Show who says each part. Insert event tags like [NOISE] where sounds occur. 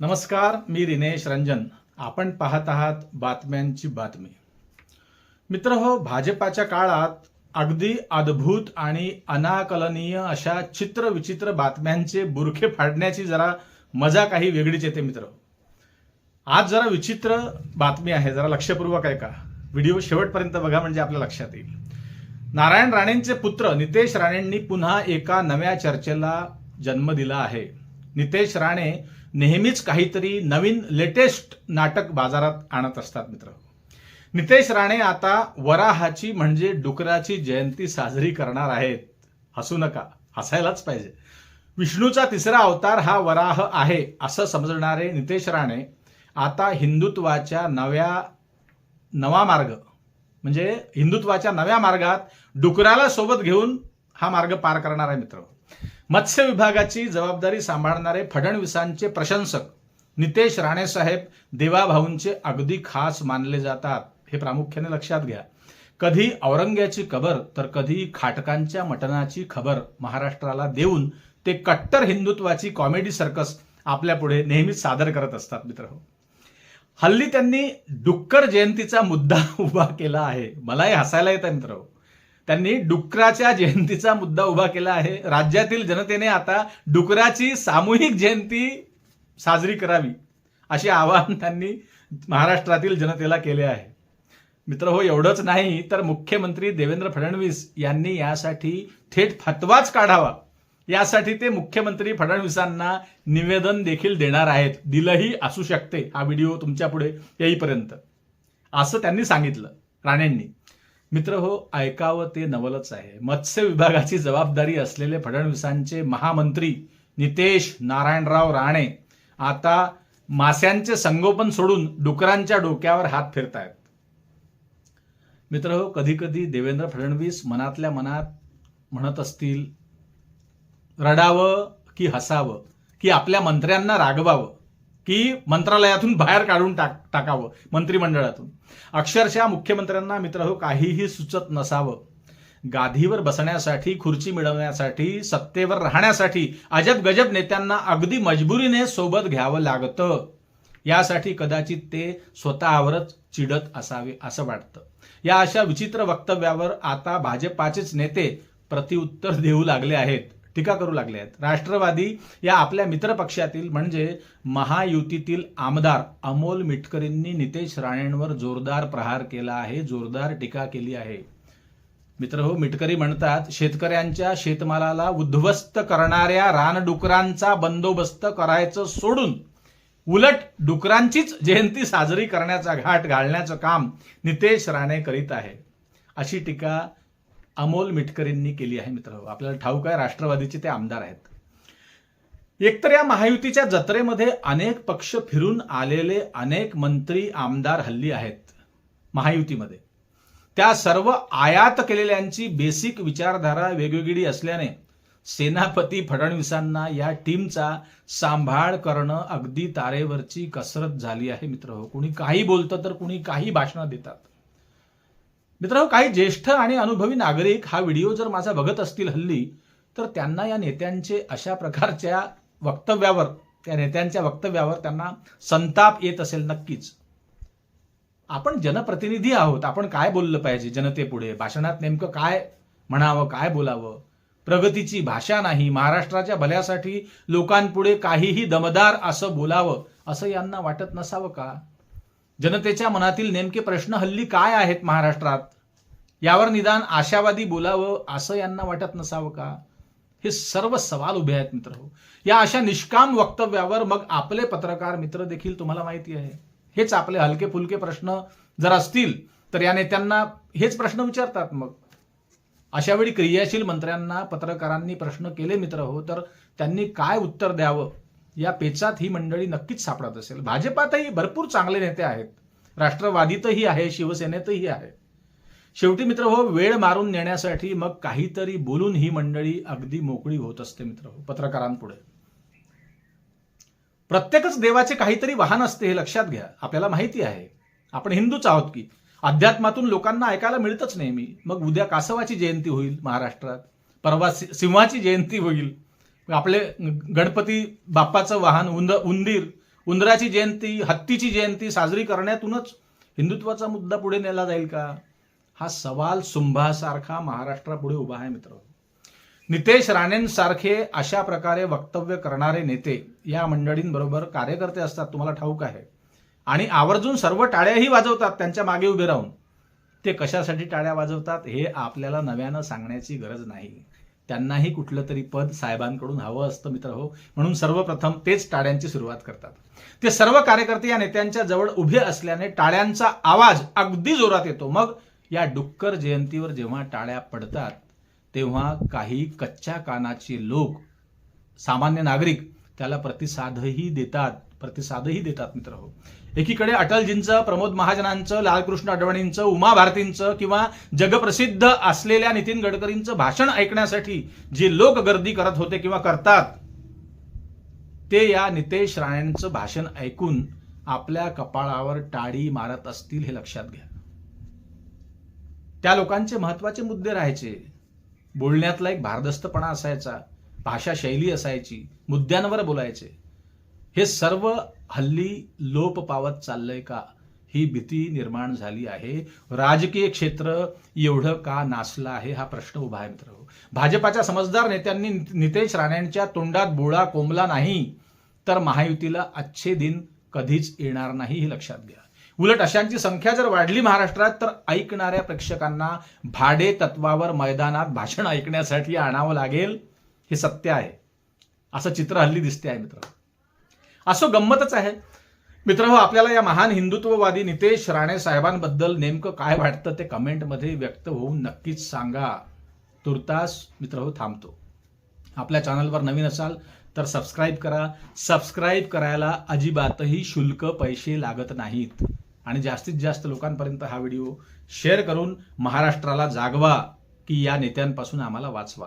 Speaker 1: नमस्कार मी दिनेश रंजन. आपण पाहत आहात बातम्यांची बातमी. मित्र हो भाजपाच्या काळात अगदी अद्भुत आणि अनाकलनीय अशा चित्रविचित्र बातम्यांचे बुरखे फाडण्याची जरा मजा काही वेगळीच येते मित्र हो. आज जरा विचित्र बातमी आहे जरा लक्षपूर्वक आहे का? व्हिडिओ शेवटपर्यंत बघा म्हणजे आपल्या लक्षात येईल. नारायण राणेंचे पुत्र नितेश राणेंनी पुन्हा एका नव्या चर्चेला जन्म दिला आहे. नितेश राणे नेहमीच काहीतरी नवीन लेटेस्ट नाटक बाजारात आणत असतात मित्र. नितेश राणे आता वराहाची म्हणजे डुकराची जयंती साजरी करणार आहेत. हसू नका हसायलाच पाहिजे. विष्णूचा तिसरा अवतार हा वराह आहे असं समजणारे नितेश राणे आता हिंदुत्वाच्या नव्या नवा मार्ग म्हणजे हिंदुत्वाच्या नव्या मार्गात डुकराला सोबत घेऊन हा मार्ग पार करणार आहे मित्र. मत्स्य विभागाची जबाबदारी सांभाळणारे फडणवीसांचे प्रशंसक नितेश राणे साहेब देवाभाऊंचे अगदी खास मानले जातात. हे प्रामुख्याने लक्षात घ्या. कधी औरंग्याची कबर तर कधी खाटकांच्या मटणाची खबर महाराष्ट्राला देऊन ते कट्टर हिंदुत्वाची कॉमेडी सर्कस आपल्या पुढे नेहमीच सादर करत असतात मित्र हो. हल्ली त्यांनी डुक्कर जयंतीचा मुद्दा [LAUGHS] उभा केला आहे. मलाही हसायला येतं मित्र हो. त्यांनी डुकराच्या जयंतीचा मुद्दा उभा केला आहे. राज्यातील जनतेने आता डुकराची सामूहिक जयंती साजरी करावी असे आवाहन त्यांनी महाराष्ट्रातील जनतेला केले आहे. मित्र हो एवढंच नाही तर मुख्यमंत्री देवेंद्र फडणवीस यांनी यासाठी थेट फतवाच काढावा. यासाठी ते मुख्यमंत्री फडणवीसांना निवेदन देखील देणार आहेत. दिलंही असू शकते हा व्हिडिओ तुमच्यापुढे येईपर्यंत. असं त्यांनी सांगितलं राणेंनी. मित्र हो ऐकावं ते नवलच आहे. मत्स्य विभागाची जबाबदारी असलेले फडणवीसांचे महामंत्री नितेश नारायणराव राणे आता मास्यांचे संगोपन सोडून डुकरांच्या डोक्यावर हात फिरतायत. मित्र हो कधी कधी देवेंद्र फडणवीस मनातल्या मनात म्हणत असतील रडावं की हसावं की आपल्या मंत्र्यांना रागवावं? की मंत्रालयातून बाहेर काढून टाक टाकावं मंत्रिमंडळातून. अक्षरशः मुख्यमंत्र्यांना मित्र हो काहीही सुचत नसावं. गादीवर बसण्यासाठी खुर्ची मिळवण्यासाठी सत्तेवर राहण्यासाठी अजब गजब नेत्यांना अगदी मजबुरीने सोबत घ्यावं लागतं. यासाठी कदाचित ते स्वतःवरच चिडत असावे असं वाटतं. या अशा विचित्र वक्तव्यावर आता भाजपाचेच नेते प्रतिउत्तर देऊ लागले आहेत. टीका करू लागले आहेत. राष्ट्रवादी या आपल्या मित्रपक्षातील म्हणजे महायुतीतील आमदार अमोल मिटकरींनी नितेश राणेंवर जोरदार प्रहार केला आहे जोरदार टीका केली आहे. मित्र हो मिटकरी म्हणतात शेतकऱ्यांच्या शेतमालाला उद्ध्वस्त करणाऱ्या रानडुकरांचा बंदोबस्त करायचं सोडून उलट डुकरांचीच जयंती साजरी करण्याचा घाट घालण्याचं काम नितेश राणे करीत आहे. अशी टीका अमोल मिटकरींनी केली आहे मित्र. आपल्याला ठाऊक आहे राष्ट्रवादीचे ते आमदार आहेत. एकतर या महायुतीच्या जत्रेमध्ये अनेक पक्ष फिरून आलेले अनेक मंत्री आमदार हल्ली आहेत महायुतीमध्ये. त्या सर्व आयात केलेल्यांची बेसिक विचारधारा वेगवेगळी असल्याने सेनापती फडणवीसांना या टीमचा सांभाळ करणं अगदी तारेवरची कसरत झाली आहे मित्र. हो कुणी काही बोलतं तर कुणी काही भाषणं देतात. मित्र काही ज्येष्ठ आणि अनुभवी नागरिक हा व्हिडिओ जर माझा बघत असतील हल्ली तर त्यांना या नेत्यांचे अशा प्रकारच्या वक्तव्यावर त्या नेत्यांच्या वक्तव्यावर त्यांना संताप येत असेल नक्कीच. आपण जनप्रतिनिधी आहोत आपण काय बोललं पाहिजे जनतेपुढे? भाषणात नेमकं काय म्हणावं काय बोलावं? प्रगतीची भाषा नाही महाराष्ट्राच्या भल्यासाठी लोकांपुढे काहीही दमदार असं बोलावं असं यांना वाटत नसावं का? जनतेच्या मनातील नेमके प्रश्न हल्ली काय आहेत महाराष्ट्रात? यावर निदान आशावादी बोलावं असं यांना वाटत नसावं का? हे सर्व सवाल उभे आहेत मित्र. हो या अशा निष्काम वक्तव्यावर मग आपले पत्रकार मित्र देखील तुम्हाला माहिती आहे. हेच आपले हलके फुलके प्रश्न जर असतील तर या नेत्यांना हेच प्रश्न विचारतात मग. अशा वेळी क्रियाशील मंत्र्यांना पत्रकारांनी प्रश्न केले मित्र हो तर त्यांनी काय उत्तर द्यावं? या पेचात ही मंडळी नक्कीच सापडत असेल. भाजपातही भरपूर चांगले नेते आहेत. राष्ट्रवादीतही आहे शिवसेनेतही आहे. शेवटी मित्र हो वेळ मारून नेण्यासाठी मग काहीतरी बोलून ही मंडळी अगदी मोकळी होत असते मित्र हो पत्रकारांपुढे. प्रत्येकच देवाचे काहीतरी वाहन असते हे लक्षात घ्या. आपल्याला माहिती आहे. आपण हिंदूच आहोत की. अध्यात्मातून लोकांना ऐकायला मिळतच नेहमी. मग उद्या कासवाची जयंती होईल महाराष्ट्रात. परवा सिंहाची जयंती होईल. आपले गणपती बाप्पाचं वाहन उंद उंदीर उंदराची जयंती हत्तीची जयंती साजरी करण्यातूनच हिंदुत्वाचा मुद्दा पुढे नेला जाईल का? हा सवाल सुंभासारखा महाराष्ट्रापुढे उभा आहे मित्र. नितेश राणेंसारखे अशा प्रकारे वक्तव्य करणारे नेते या मंडळींबरोबर कार्यकर्ते असतात तुम्हाला ठाऊक आहे. आणि आवर्जून सर्व टाळ्याही वाजवतात त्यांच्या मागे उभे राहून. ते कशासाठी टाळ्या वाजवतात हे आपल्याला नव्यानं सांगण्याची गरज नाही. त्यांनाही कुठलं तरी पद साहेबांकडून हवं असतं मित्र हो. म्हणून सर्वप्रथम तेच टाळ्यांची सुरुवात करतात. ते सर्व कार्यकर्ते या नेत्यांच्या जवळ उभे असल्याने टाळ्यांचा आवाज अगदी जोरात येतो. मग या डुक्कर जयंतीवर जेव्हा टाळ्या पडतात तेव्हा काही कच्च्या कानाचे लोक सामान्य नागरिक त्याला प्रतिसादही देतात प्रतिसादही देतात मित्र हो. एकीकडे अटलजींचं प्रमोद महाजनांचं लालकृष्ण अडवाणींचं उमा भारतींचं किंवा जगप्रसिद्ध असलेल्या नितीन गडकरींचं भाषण ऐकण्यासाठी जे लोक गर्दी करत होते किंवा करतात ते या नितेश राणेंचं भाषण ऐकून आपल्या कपाळावर टाळी मारत असतील हे लक्षात घ्या. त्या लोकांचे महत्त्वाचे मुद्दे राहायचे. बोलण्यातला एक भारदस्तपणा असायचा. भाषा शैली असायची मुद्द्यांवर बोलायचे. हे सर्व हल्ली लोप पावत चाललंय का? ही भीती निर्माण झाली आहे. राजकीय क्षेत्र एवढं का नाचलं आहे? हा प्रश्न उभा आहे मित्र भाजपाच्या समजदार नेत्यांनी नितेश राणेंच्या तोंडात बोळा कोंबला नाही तर महायुतीला अच्छे दिन कधीच येणार नाही हे लक्षात घ्या. उलट अशांची संख्या जर वाढली महाराष्ट्रात तर ऐकणाऱ्या प्रेक्षकांना भाडे तत्वावर मैदानात भाषण ऐकण्यासाठी आणावं लागेल. हे सत्य आहे. असं चित्र हल्ली दिसते आहे मित्र असो गंमतच आहे. मित्र हो आपल्याला या महान हिंदुत्ववादी नितेश राणे साहेबांबद्दल नेमकं काय वाटतं ते कमेंटमध्ये व्यक्त होऊन नक्कीच सांगा. तुर्तास मित्र हो थांबतो. आपल्या चॅनलवर नवीन असाल तर सबस्क्राईब करा. सबस्क्राईब करायला अजिबातही शुल्क पैसे लागत नाहीत. आणि जास्तीत जास्त लोकांपर्यंत हा व्हिडिओ शेअर करून महाराष्ट्राला जागवा की या नेत्यांपासून आम्हाला वाचवा.